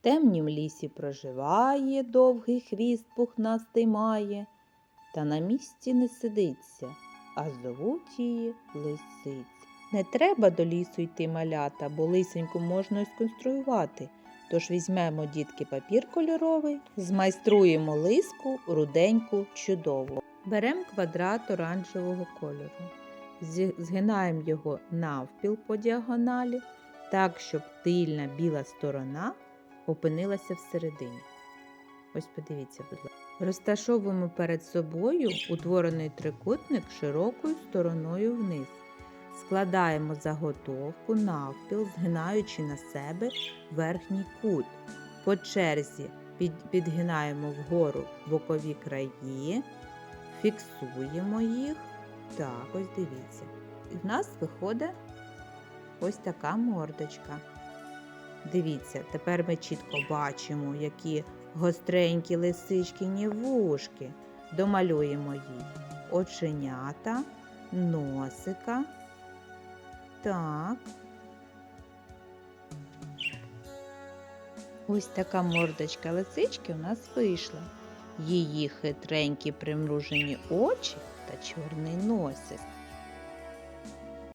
темнім лісі проживає, довгий хвіст пухнастий має, та на місці не сидиться, а зовуть її лисиць. Не треба до лісу йти малята, бо лисеньку можна й сконструювати. Тож візьмемо дітки папір кольоровий, змайструємо лиску руденьку чудову. Беремо квадрат оранжевого кольору, згинаємо його навпіл по діагоналі, так, щоб тильна біла сторона опинилася всередині. Ось подивіться, будь ласка. Розташовуємо перед собою утворений трикутник широкою стороною вниз. Складаємо заготовку навпіл, згинаючи на себе верхній кут. По черзі підгинаємо вгору бокові краї, фіксуємо їх. Так, ось дивіться. І в нас виходить ось така мордочка. Дивіться, тепер ми чітко бачимо, які гостренькі лисичкині вушки. Домалюємо їй оченята, носика. Так. Ось така мордочка лисички у нас вийшла. Її хитренькі примружені очі та чорний носик.